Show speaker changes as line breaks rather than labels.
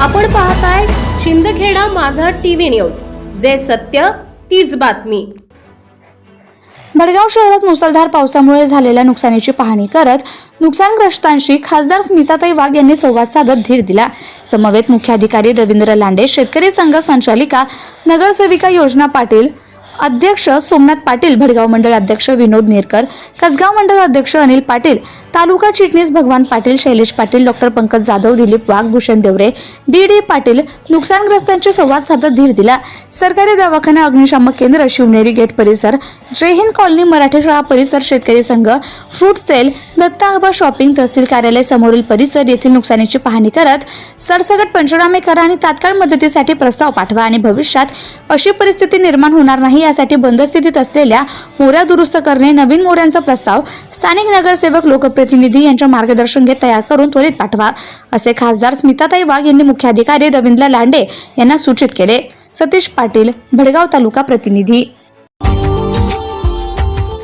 आपण पाहताय शिंदखेडा माझा टीव्ही न्यूज. जे सत्य तीच बातमी.
भडगाव शहरात मुसळधार पावसामुळे झालेल्या नुकसानीची पाहणी करत नुकसानग्रस्तांशी खासदार स्मिताताई वाघ यांनी संवाद साधत धीर दिला. समवेत मुख्याधिकारी रवींद्र लांडे शेतकरी संघ संचालिका नगरसेविका योजना पाटील अध्यक्ष सोमनाथ पाटील भडगाव मंडळ अध्यक्ष विनोद नेरकर कसगाव मंडळ अध्यक्ष अनिल पाटील तालुका चिटणीस Bhagwan Patil Shailesh Patil doctor Pankaj Jadhav Dilip Wagh Bhushan Deore D D Patil नुकसानग्रस्तांची संवाद साधत धीर दिला. सरकारी दवाखाना अग्निशामक केंद्र शिवनेरी गेट परिसर जय हिंद कॉलनी मराठी शाळा परिसर शेतकरी संघ fruit sale Datta Aba shopping तहसील कार्यालय समोरील परिसर येथील नुकसानीची पाहणी करत सरसकट पंचनामे करा आणि तात्काळ मदतीसाठी प्रस्ताव पाठवा आणि भविष्यात अशी परिस्थिती निर्माण होणार नाही यासाठी बंद स्थितीत असलेल्या मोऱ्या दुरुस्त करणे नवीन मोऱ्यांचा प्रस्ताव स्थानिक नगरसेवक लोकप्रतिनिधी यांच्या मार्गदर्शन घेत तयार करून त्वरित पाठवा असे खासदार स्मिताताई वाघ यांनी मुख्याधिकारी रवींद्र लांडे यांना सूचित केले. सतीश पाटील भडगाव तालुका प्रतिनिधी